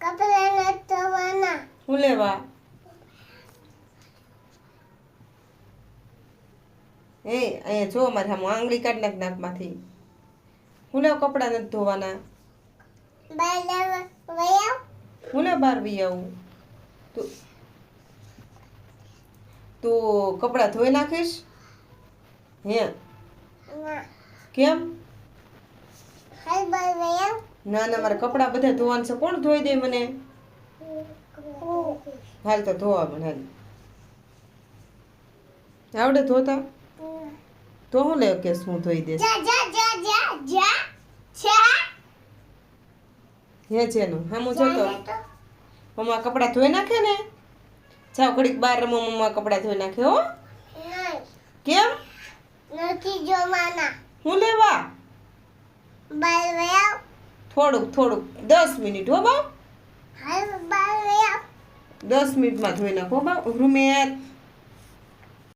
કપડા નથી ધોવાના હું લેવા? એ અહીંયા જો અમારે હું આંગળી કાઢ નાખ નાકમાંથી હું લેવા કપડાં નથી ધોવાના? બાર હું લેવા બહાર વી આવું? તું તું કપડાં ધોઈ નાખીશ? હે? કેમ? ના ના મારા કપડાં બધા ધોવાના છે. કોણ ધોઈ દે મને? હાલ તો ધોવા મને હાલ. આવડે ધોતા? તો હું લેવ કે શું ધોઈ દે? હે છે નું હા હું જોતો. મમ્મા કપડાં ધોઈ નાખે ને? જાઓ ઘડીક બહાર રમો મમ્મા કપડાં ધોઈ નાખે હો. કેમ? નથી જોવાના. હું લેવા? થોડુંક થોડુંક. દસ મિનિટ હો બા. દસ મિનિટમાં ધોઈ નાખો બા. રૂમેલ